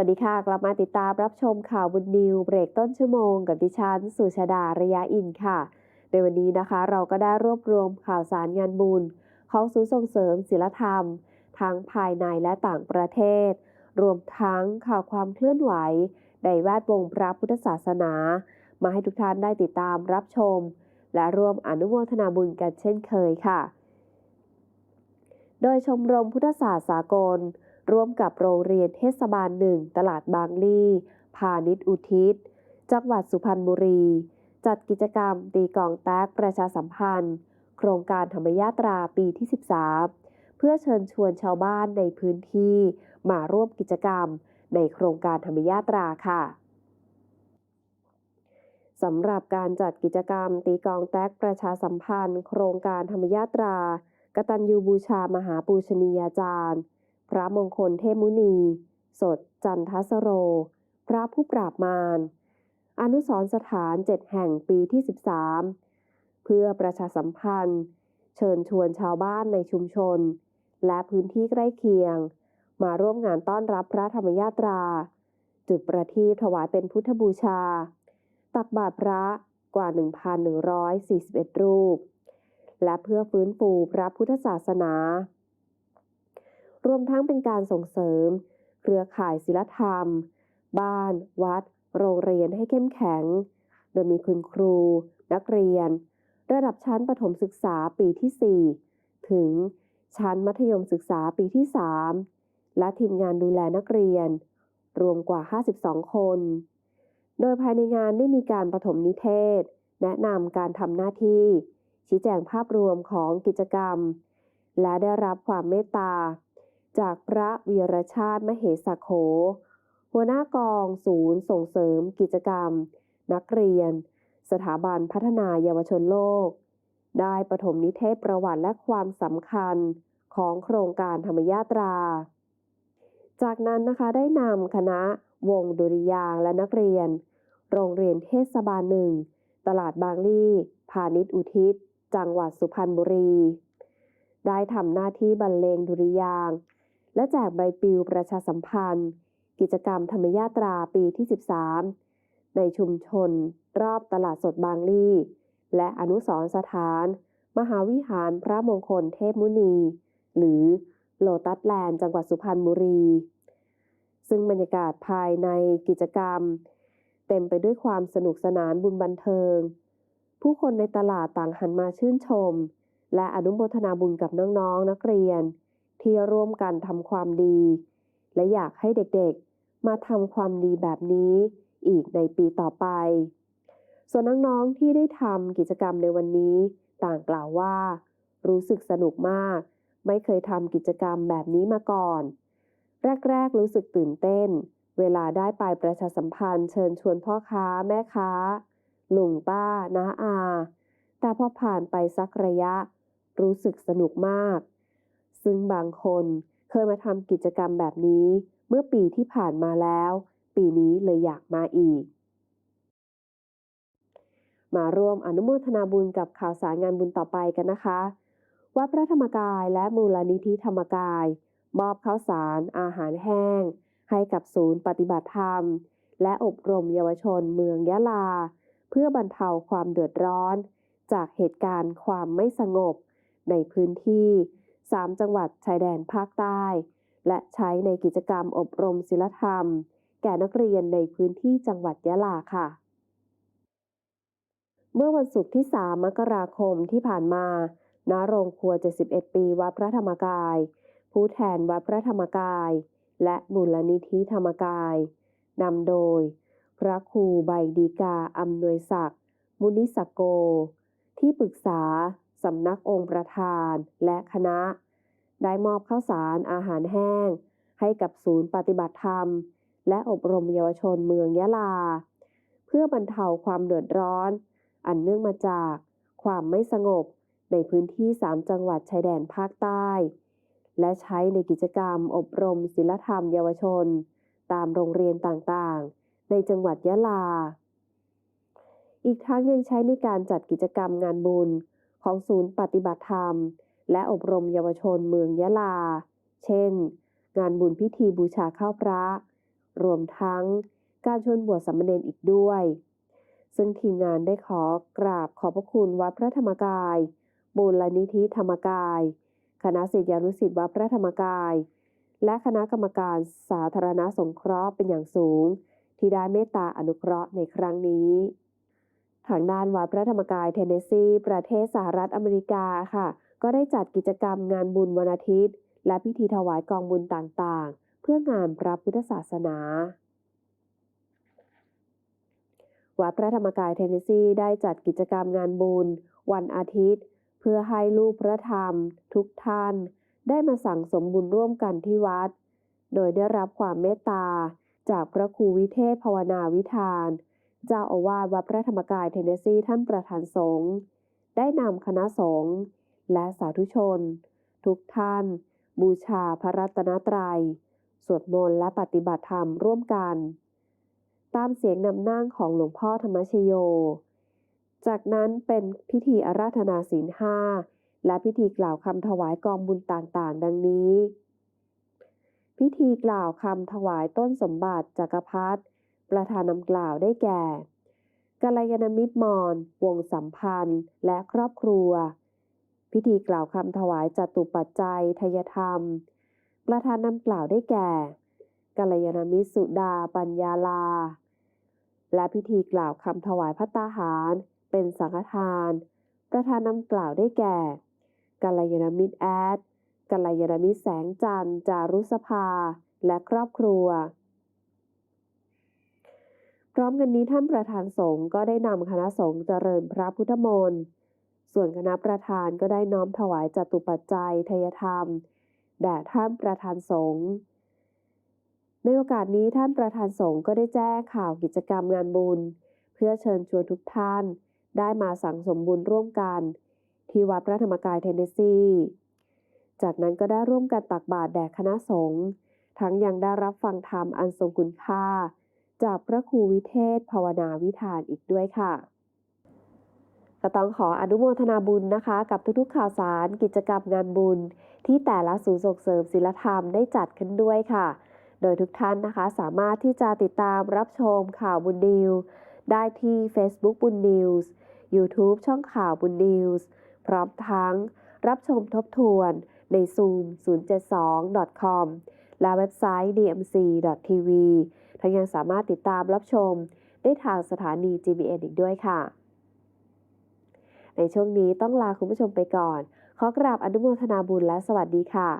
วัสดีค่ะ กลับมาติดตามรับชมข่าวบุญนิวเบรกต้นชั่วโมงกับดิฉันสุชาดาระยะอินค่ะ ในวันนี้นะคะ เราก็ได้รวบรวมข่าวสารงานบุญ ของศูนย์ส่งเสริมศิลธรรม ทั้งภายในและต่างประเทศ รวมทั้งข่าวความเคลื่อนไหว ในแวดวงพระพุทธศาสนา มาให้ทุกท่านได้ติดตามรับชม และร่วมอนุโมทนาบุญกันเช่นเคยค่ะ โดยชมรมพุทธศาสตร์สากล ร่วมกับโรงเรียนเทศบาลหนึ่งตลาดบางลี่พาณิชย์อุทิศ จังหวัดสุพรรณบุรี จัดกิจกรรมตีกองแตกประชาสัมพันธ์ โครงการธรรมยาตราปีที่ 13 เพื่อเชิญชวนชาวบ้านในพื้นที่มาร่วมกิจกรรม ในโครงการธรรมยาตราค่ะสำหรับการจัดกิจกรรม ตีกองแตกประชาสัมพันธ์ โครงการธรรมยาตรากตัญญูบูชามหาปูชนียาจารย์ พระมงคลเทพมุนี สดจันทสโร พระผู้ปราบมาร อนุสรสถานเจ็ดแห่งปีที่ 13 เพื่อประชาสัมพันธ์ เชิญชวนชาวบ้านในชุมชน และพื้นที่ใกล้เคียง มาร่วมงานต้อนรับพระธรรมยาตรา จุดประทีปถวายเป็นพุทธบูชา ตักบาตรพระกว่า 1,141 รูป และเพื่อฟื้นฟูพระพุทธศาสนา รวมทั้งเป็นการส่งเสริม เครือข่ายศิลธรรม บ้าน วัด โรงเรียนให้เข้มแข็ง โดยมีคุณครู นักเรียน ระดับชั้นประถมศึกษาปีที่ 4 ถึงชั้นมัธยมศึกษาปีที่ 3 และทีมงานดูแลนักเรียน รวมกว่า 52 คน โดยภายในงานได้มีการปฐมนิเทศ แนะนำการทำหน้าที่ ชี้แจงภาพรวมของกิจกรรม และได้รับความเมตตา จากพระวีรชาติมเหสโข หัวหน้ากองศูนย์ส่งเสริมกิจกรรม นักเรียน สถาบันพัฒนาเยาวชนโลก ได้ปฐมนิเทศประวัติและความสำคัญของโครงการธรรมยาตรา จากนั้นนะคะได้นำคณะวงดุริยางและนักเรียน โรงเรียนเทศบาลหนึ่ง ตลาดบางลี่ พาณิชย์อุทิศ จังหวัดสุพรรณบุรี ได้ทำหน้าที่บรรเลงดุริยาง และแจกใบปลิวประชาสัมพันธ์ กิจกรรมธรรมยาตราปีที่ 13 ในชุมชน รอบตลาดสดบางลี่ และอนุสรสถาน มหาวิหารพระมงคลเทพมุนี หรือโลตัสแลนด์จังหวัดสุพรรณบุรี ซึ่งบรรยากาศภายในกิจกรรม เต็มไปด้วยความสนุกสนานบุญบันเทิง ผู้คนในตลาดต่างหันมาชื่นชม และอนุโมทนาบุญกับน้องๆนนักเรียน ที่ร่วมกันทำความดี และอยากให้เด็กๆ มาทำความดีแบบนี้อีกในปีต่อไป ส่วนน้องๆที่ได้ทำกิจกรรมในวันนี้ ต่างกล่าวว่า รู้สึกสนุกมาก ไม่เคยทำกิจกรรมแบบนี้มาก่อน แรกๆรู้สึกตื่นเต้น เวลาได้ไปประชาสัมพันธ์ เชิญชวนพ่อค้าแม่ค้า ลุงป้าน้าอา แต่พอผ่านไปสักระยะ รู้สึกสนุกมาก ซึ่งบางคนเคยมาทำกิจกรรมแบบนี้ เมื่อปีที่ผ่านมาแล้ว ปีนี้เลยอยากมาอีก มาร่วมอนุโมทนาบุญกับข่าวสารงานบุญต่อไปกันนะคะวัดพระธรรมกายและมูลนิธิธรรมกาย มอบข้าวสาร อาหารแห้ง ให้กับศูนย์ปฏิบัติธรรม และอบรมเยาวชนเมืองยะลา เพื่อบรรเทาความเดือดร้อน จากเหตุการณ์ความไม่สงบ ในพื้นที่ 3 จังหวัดชายแดนภาคใต้ และใช้ในกิจกรรมอบรมศิลธรรม แก่นักเรียนในพื้นที่จังหวัดยะลาค่ะ เมื่อวันศุกร์ที่ 3 มกราคมที่ผ่านมาณโรงครัว 71 ปีวัดพระธรรมกาย ผู้แทนวัดพระธรรมกาย และมูลนิธิธรรมกายนำโดย พระครูใบดีกาอำนวยศักดิ์มุนิสโก ที่ปรึกษา สำนักองค์ประธานและคณะ ได้มอบข้าวสารอาหารแห้ง ให้กับศูนย์ปฏิบัติธรรม และอบรมเยาวชนเมืองยะลา เพื่อบรรเทาความเดือดร้อน อันเนื่องมาจากความไม่สงบในพื้นที่ 3 จังหวัดชายแดนภาคใต้ และใช้ในกิจกรรมอบรมศิลธรรมเยาวชน ตามโรงเรียนต่างๆ ในจังหวัดยะลา อีกทั้งยังใช้ในการจัดกิจกรรมงานบุญ ของศูนย์ปฏิบัติธรรม และอบรมเยาวชนเมืองยะลา เช่น งานบุญพิธีบูชาข้าวพระ รวมทั้งการชวนบวชสามเณรอีกด้วย ซึ่งทีมงานได้ขอกราบขอบพระคุณวัดพระธรรมกายมูลนิธิธรรมกาย คณะศิษยานุศิษย์วัดพระธรรมกาย และคณะกรรมการสาธารณสงเคราะห์เป็นอย่างสูง ที่ได้เมตตาอนุเคราะห์ในครั้งนี้ ทางด้านวัดพระธรรมกายเทนเนสซี ประเทศสหรัฐอเมริกาค่ะ ก็ได้จัดกิจกรรมงานบุญวันอาทิตย์ และพิธีถวายกองบุญต่างๆ เพื่องานพระพุทธศาสนาวัดพระธรรมกายเทนเนสซีได้จัดกิจกรรมงานบุญ วันอาทิตย์ เพื่อให้ลูกพระธรรม ทุกท่าน ได้มาสั่งสมบุญร่วมกันที่วัด โดยได้รับความเมตตา จากพระครูวิเทศภาวนาวิธาน เจ้าอาวาสวัดพระธรรมกายเทนเนสซีท่านประธานสงฆ์ได้นำคณะสงฆ์และสาธุชน ทุกท่าน บูชาพระรัตนตรัย สวดมนต์และปฏิบัติธรรมร่วมกัน ตามเสียงนำนั่งของหลวงพ่อธรรมชโย จากนั้นเป็นพิธีอาราธนาศีลห้าและพิธีกล่าวคำถวายกองบุญต่างๆ ดังนี้ พิธีกล่าวคำถวายต้นสมบัติจักรพรรดิ ประธานนำกล่าวได้แก่กัลยาณมิตรมอนวงสัมพันธ์ และครอบครัว พิธีกล่าวคำถวายจตุปัจจัยทยธรรม ประธานนำกล่าวได้แก่กัลยาณมิตรสุดาปัญญาลา และพิธีกล่าวคำถวายพัตตาหาร เป็นสังฆทาน ประธานนำกล่าวได้แก่กัลยาณมิตรแอดกัลยาณมิตรแสงจันทร์จารุสภา และครอบครัว พร้อมกันนี้ท่านประธานสงฆ์ก็ได้นำคณะสงฆ์เจริญพระพุทธมนต์ ส่วนคณะประธานก็ได้น้อมถวายจตุปัจจัยทยธรรมแด่ท่านประธานสงฆ์ในโอกาสนี้ท่านประธานสงฆ์ก็ได้แจ้งข่าวกิจกรรมงานบุญ เพื่อเชิญชวนทุกท่าน ได้มาสั่งสมบุญร่วมกัน ที่วัดพระธรรมกายเทนเนสซี จากนั้นก็ได้ร่วมกันตักบาตรแด่คณะสงฆ์ทั้งยังได้รับฟังธรรมอันทรงคุณค่า จากพระครูวิเทศภาวนาวิธานอีกด้วยค่ะก็ต้องขออนุโมทนาบุญนะคะ กับทุกๆข่าวสารกิจกรรมงานบุญ ที่แต่ละศูนย์ส่งเสริมศิลธรรมได้จัดขึ้นด้วยค่ะ โดยทุกท่านนะคะสามารถที่จะติดตามรับชมข่าวบุญนิวได้ที่ Facebook บุญนิวส์ YouTube ช่องข่าวบุญนิวส์พร้อมทั้งรับชมทบทวนใน Zoom 072.com และเว็บไซต์ dmc.tv ทั้งยังสามารถติดตามรับชม ได้ทางสถานี GBN อีกด้วยค่ะ ในช่วงนี้ต้องลาคุณผู้ชมไปก่อน ขอกราบอนุโมทนาบุญและสวัสดีค่ะ